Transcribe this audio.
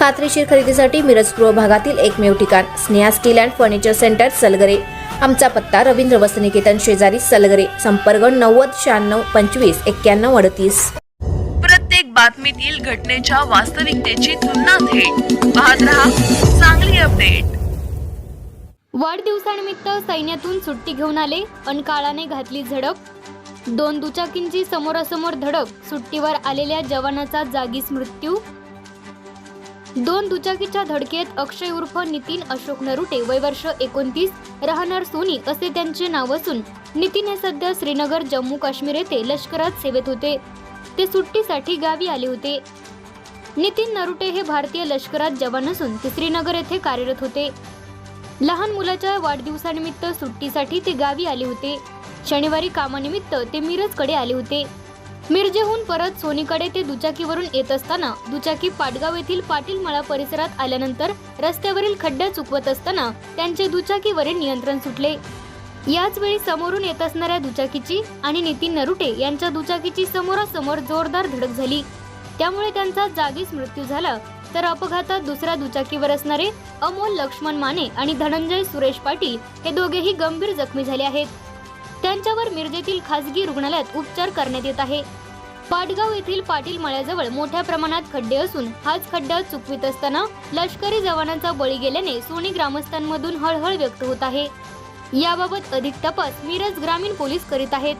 खात्रीशीर खरेदीसाठी मिरज पूर्व भागातील एकमेव ठिकाण Sneha steel and furniture centre Salgare. आमचा पत्ता रवींद्र वसनिकेतन शेजारी सलगरे संपर्क नव्वद शहाण्णव पंचवीस एक्क्याण्णव अडतीस. प्रत्येक बातमीतील घटनेच्या वास्तविकतेची तुलना थेट. पाहत रहा चांगली अपडेट. वाढदिवसानिमित्त सैन्यातून सुट्टी घेऊन आले अन काळाने घातली झडप. दोन दुचाकींची समोरासमोर धडक सुट्टीवर आलेल्या जवानाचा जागीच मृत्यू. दोन दुचाकीच्या धडकेत अक्षय उर्फ नितीन अशोक नरुटे वय वर्ष एकोणतीस. राहणार सोनी असे त्यांचे नाव असून नितीन हे सध्या श्रीनगर जम्मू काश्मीर येथे लष्करात सेवेत होते. ते सुट्टीसाठी गावी आले होते. नितीन नरुटे हे भारतीय लष्करात जवान असून ते श्रीनगर येथे कार्यरत होते. लहान मुलाच्या वाढदिवसानिमित्त सुट्टीसाठी ते गावी आले होते. शनिवारी कामानिमित्त ते मिरजकडे आले होते. मिरजेहून परत सोनीकडे ते दुचाकीवरून येत असताना दुचाकी पाटगाव येथील पाटील मळा परिसरात आल्यानंतर रस्त्यावरील खड्ड्या चुकवत असताना त्यांचे दुचाकीवरील नियंत्रण सुटले. याच वेळी समोरून येत असणाऱ्या दुचाकीची आणि नितीन नरुटे यांच्या दुचाकीची समोरासमोर जोरदार धडक झाली. त्यामुळे त्यांचा जागीच मृत्यू झाला. तर अपघातात दुसऱ्या दुचाकीवर असणारे अमोल लक्ष्मण माने आणि धनंजय सुरेश पाटील हे दोघेही गंभीर जखमी झाले आहेत. त्यांच्यावर मिरजेतील खासगी रुग्णालयात उपचार करण्यात येत आहे. पाटगाव येथील पाटील मळ्याजवळ मोठ्या प्रमाणात खड्डे असून हाच खड्डा चुकवीत असताना लष्करी जवानांचा बळी गेल्याने सोनी ग्रामस्थांमधून हळहळ व्यक्त होत आहे. याबाबत अधिक तपास मिरज ग्रामीण पोलीस करीत आहेत.